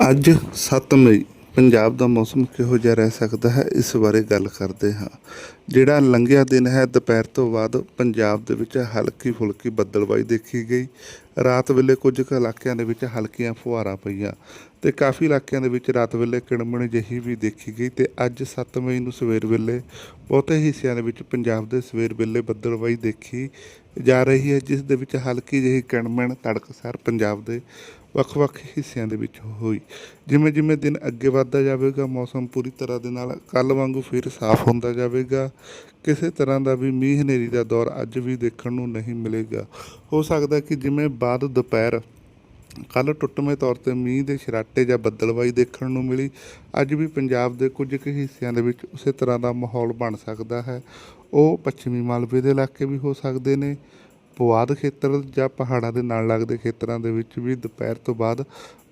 ਅੱਜ 7 ਮਈ, ਪੰਜਾਬ ਦਾ ਮੌਸਮ ਕਿਹੋ ਜਿਹਾ ਰਹਿ ਸਕਦਾ ਹੈ, ਇਸ ਬਾਰੇ ਗੱਲ ਕਰਦੇ ਹਾਂ। ਜਿਹੜਾ ਲੰਘਿਆ ਦਿਨ ਹੈ, ਦੁਪਹਿਰ ਤੋਂ ਬਾਅਦ ਪੰਜਾਬ ਦੇ ਵਿੱਚ ਹਲਕੀ ਫੁਲਕੀ ਬੱਦਲਬਾਈ ਦੇਖੀ ਗਈ। ਰਾਤ ਵੇਲੇ ਕੁਝ ਕੁ ਇਲਾਕਿਆਂ ਦੇ ਵਿੱਚ ਹਲਕੀਆਂ ਫੁਹਾਰਾਂ ਪਈਆਂ ਤੇ ਕਾਫੀ ਇਲਾਕਿਆਂ ਦੇ ਵਿੱਚ ਰਾਤ ਵੇਲੇ ਕਿਣਮਣ ਜਿਹੀ ਵੀ ਦੇਖੀ ਗਈ ਤੇ ਅੱਜ 7 ਮਈ ਨੂੰ ਸਵੇਰ ਵੇਲੇ ਬਹੁਤੇ ਹਿੱਸਿਆਂ ਦੇ ਵਿੱਚ ਪੰਜਾਬ ਦੇ ਸਵੇਰ ਵੇਲੇ ਬੱਦਲਬਾਈ ਦੇਖੀ ਜਾ ਰਹੀ ਹੈ, ਜਿਸ ਦੇ ਵਿੱਚ ਹਲਕੀ ਜਿਹੀ ਕਿਣਮਣ, ਤੜਕਸਾਰ ਪੰਜਾਬ ਦੇ ਵੱਖ-ਵੱਖ ਹਿੱਸਿਆਂ ਦੇ ਵਿੱਚ ਹੋਈ। ਜਿਵੇਂ ਜਿਵੇਂ ਦਿਨ ਅੱਗੇ ਵੱਧਦਾ ਜਾਵੇਗਾ, ਮੌਸਮ ਪੂਰੀ ਤਰ੍ਹਾਂ ਦੇ ਨਾਲ ਕੱਲ ਵਾਂਗੂ ਫਿਰ ਸਾਫ਼ ਹੁੰਦਾ ਜਾਵੇਗਾ। ਕਿਸੇ ਤਰ੍ਹਾਂ ਦਾ ਵੀ ਮੀਂਹ ਹਨੇਰੀ ਦਾ ਦੌਰ ਅੱਜ ਵੀ ਦੇਖਣ ਨੂੰ ਨਹੀਂ ਮਿਲੇਗਾ। ਹੋ ਸਕਦਾ ਕਿ ਜਿਵੇਂ ਬਾਅਦ ਦੁਪਹਿਰ ਕੱਲ ਟੁੱਟਵੇਂ ਤੌਰ ਤੇ ਮੀਂਹ ਦੇ ਛਰਾਟੇ ਜਾਂ ਬੱਦਲਬਾਈ ਦੇਖਣ ਨੂੰ ਮਿਲੀ। ਅੱਜ ਵੀ ਪੰਜਾਬ ਦੇ ਕੁਝ ਕੁ ਹਿੱਸਿਆਂ ਦੇ ਵਿੱਚ ਉਸੇ ਤਰ੍ਹਾਂ ਦਾ ਮਾਹੌਲ ਬਣ ਸਕਦਾ ਹੈ। ਉਹ ਪੱਛਮੀ ਮਾਲਵੇ ਦੇ ਇਲਾਕੇ ਵੀ ਹੋ ਸਕਦੇ ਨੇ। ਪੁਆਧ ਖੇਤਰ ਜਾਂ ਪਹਾੜਾਂ ਦੇ ਨਾਲ ਲੱਗਦੇ ਖੇਤਰਾਂ ਦੇ ਵਿੱਚ ਵੀ ਦੁਪਹਿਰ ਤੋਂ ਬਾਅਦ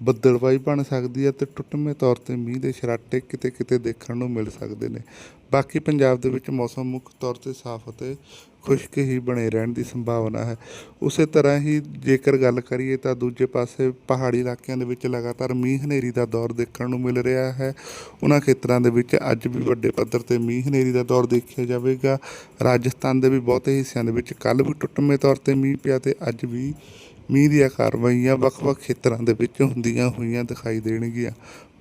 ਬੱਦਲਬਾਈ ਬਣ ਸਕਦੀ ਹੈ ਤੇ ਟੁੱਟਵੇਂ ਤੌਰ ਤੇ ਮੀਂਹ ਦੇ ਛਰਾਟੇ ਕਿਤੇ ਕਿਤੇ ਦੇਖਣ ਨੂੰ ਮਿਲ ਸਕਦੇ ਨੇ। ਬਾਕੀ ਪੰਜਾਬ ਦੇ ਵਿੱਚ ਮੌਸਮ ਮੁੱਖ ਤੌਰ ਤੇ ਸਾਫ਼ ਅਤੇ ਖੁਸ਼ਕ ਹੀ ਬਣੇ ਰਹਿਣ ਦੀ ਸੰਭਾਵਨਾ ਹੈ। ਉਸੇ ਤਰ੍ਹਾਂ ਹੀ ਜੇਕਰ ਗੱਲ ਕਰੀਏ ਤਾਂ ਦੂਜੇ ਪਾਸੇ ਪਹਾੜੀ ਇਲਾਕਿਆਂ ਦੇ ਵਿੱਚ ਲਗਾਤਾਰ ਮੀਂਹ ਹਨੇਰੀ ਦਾ ਦੌਰ ਦੇਖਣ ਨੂੰ ਮਿਲ ਰਿਹਾ ਹੈ। ਉਹਨਾਂ ਖੇਤਰਾਂ ਦੇ ਵਿੱਚ ਅੱਜ ਵੀ ਵੱਡੇ ਪੱਧਰ ਤੇ ਮੀਂਹ ਹਨੇਰੀ ਦਾ ਦੌਰ ਦੇਖਿਆ ਜਾਵੇਗਾ। ਰਾਜਸਥਾਨ ਦੇ ਵੀ ਬਹੁਤੇ ਹਿੱਸਿਆਂ ਦੇ ਵਿੱਚ ਕੱਲ ਵੀ ਟੁੱਟਵੇਂ ਤੌਰ ਤੇ ਮੀਂਹ ਪਿਆ ਤੇ ਅੱਜ ਵੀ ਮੀਂਹ ਦੀਆਂ ਕਾਰਵਾਈਆਂ ਵੱਖ-ਵੱਖ ਖੇਤਰਾਂ ਦੇ ਵਿੱਚ ਹੁੰਦੀਆਂ ਹੋਈਆਂ ਦਿਖਾਈ ਦੇਣਗੀਆਂ।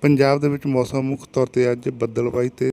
ਪੰਜਾਬ ਦੇ ਵਿੱਚ ਮੌਸਮ ਮੁੱਖ ਤੌਰ ਤੇ ਅੱਜ ਬੱਦਲਬਾਈ ਤੇ